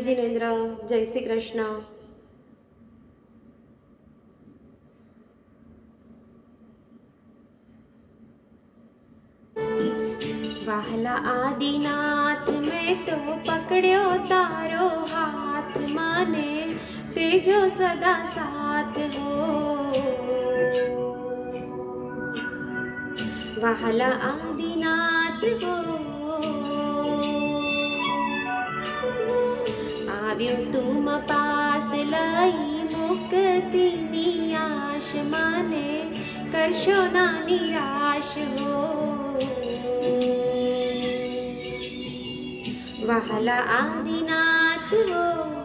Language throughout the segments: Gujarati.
જિનેન્દ્ર, જય શ્રી કૃષ્ણ. વાહલા આદિનાથ મેં તો પકડ્યો તારો હાથ માને તેજો સદા સાથ હો. વાહલા આદિનાથ હો मपासलयि मुकति नियाश मने निराश हो वहला आदिनाथ हो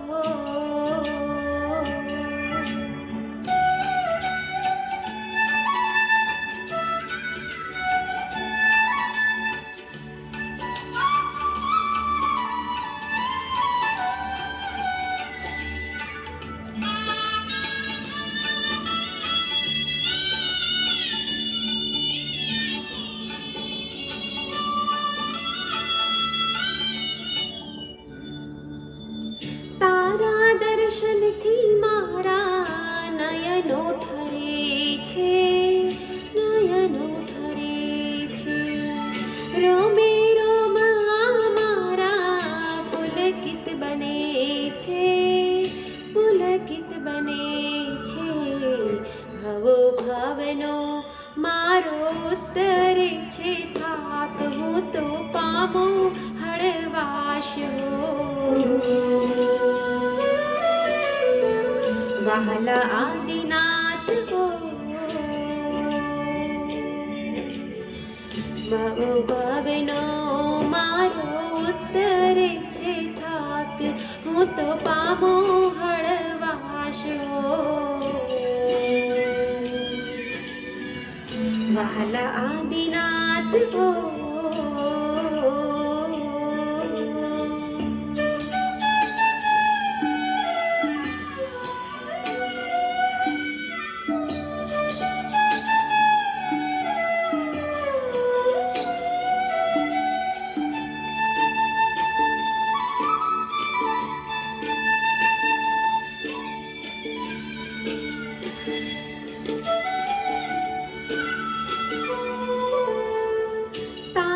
દર્શનથી મારા નયનો ઠરે છે નયનો ઠરે છે રોમે રોમ મારા પુલકિત બને છે પુલકિત બને છે ભવો ભવનો મારો ઉત્તરે છે થાક હું તો પામું હળવાશ હો વહલા આદિનાથ હો ભવ ભવનો મારો ઉત્તરે છે થાક હું તો પામો હળવાશ હો વહલા આદિનાથ હો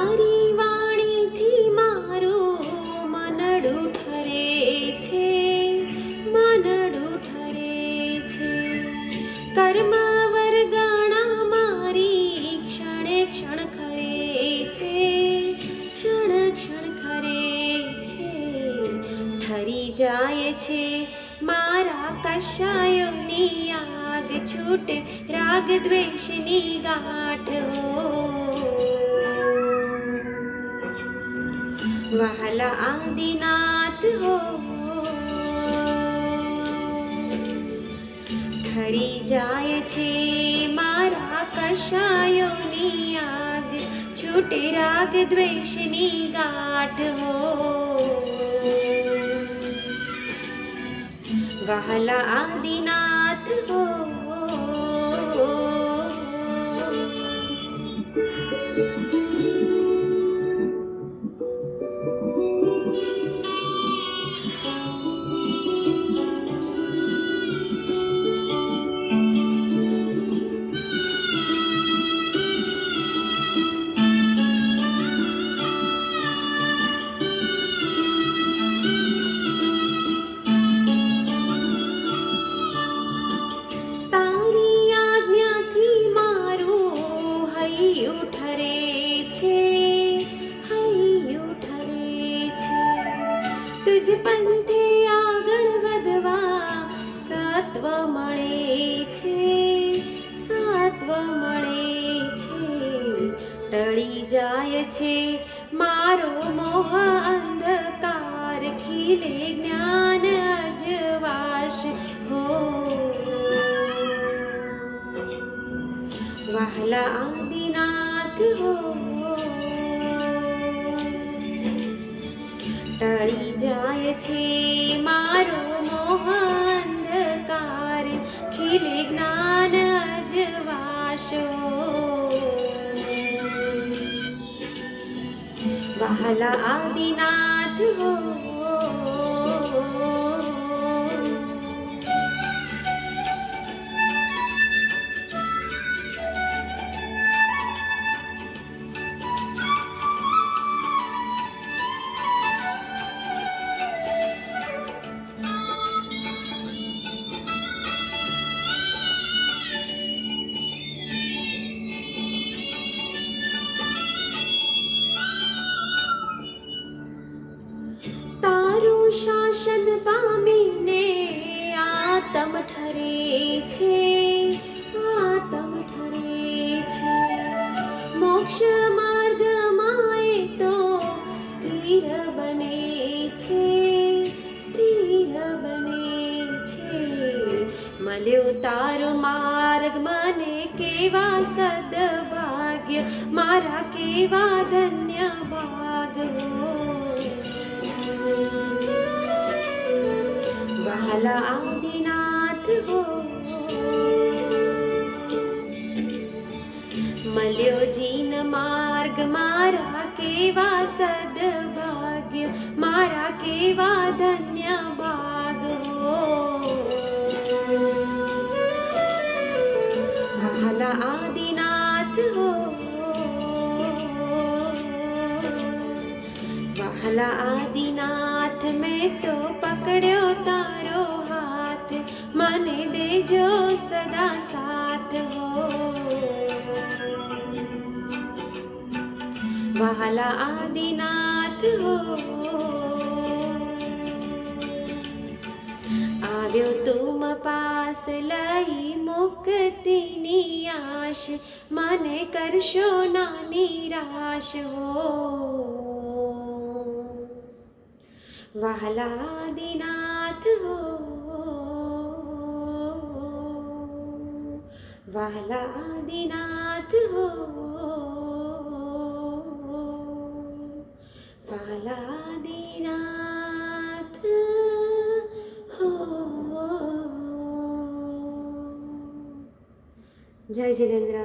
તારી મારું મનડું ઠરે છે મનડું ઠરે છે. કર્મ વર્ગણા મારી ક્ષણે ક્ષણ ખરે છે, ક્ષણ ક્ષણ ખરે છે. ઠરી જાય છે મારા કશાયોની આગ છૂટે, રાગ દ્વેષની ગાંઠ હો. महला आदिनाथ हो ठरी जाय छे मारा कषायोनी आग छूटे राग द्वेषनी गाठ हो वहला आदिनाथ हो તુજ પંથે આગળ વધવા સત્વ મળે છે, સત્વ મળે છે. ટળી જાય છે મારો મોહ અંધકાર, ખીલે જ્ઞાન અજવાશ હો. વહલા આદિનાથ હો છે મારો મોહ અંધકાર ખીલે જ્ઞાન અજવાશો વહલા આદિનાથ હો છે, આતમ ઠરે છે મોક્ષ માર્ગમાં એ તો સ્થિર બને છે, સ્થિર બને છે મળ્યો તારો માર્ગ, મને કેવા સદભાગ્ય, મારા કેવા ધન્ય ભાગ. વહાલા આદિનાથ હો મળ્યો જીન માર્ગ મારા કેવા સદભાગ્ય મારા કેવા ધન્ય ભાગ હો વહાલા આદિનાથ હો વહાલા આદિનાથ મેં તો પકડ્યો તારો હાથ મને દેજો સદા સાથ હો વહાલા આદિનાથ હો આવ્યો તુમ પાસ લઈ મુક્તિની આશ મને કરશો ના નિરાશ હો વહાલાદિનાથ હો વહાલાદિનાથ હો मला दिनात हो, हो, हो जय जिनेंद्र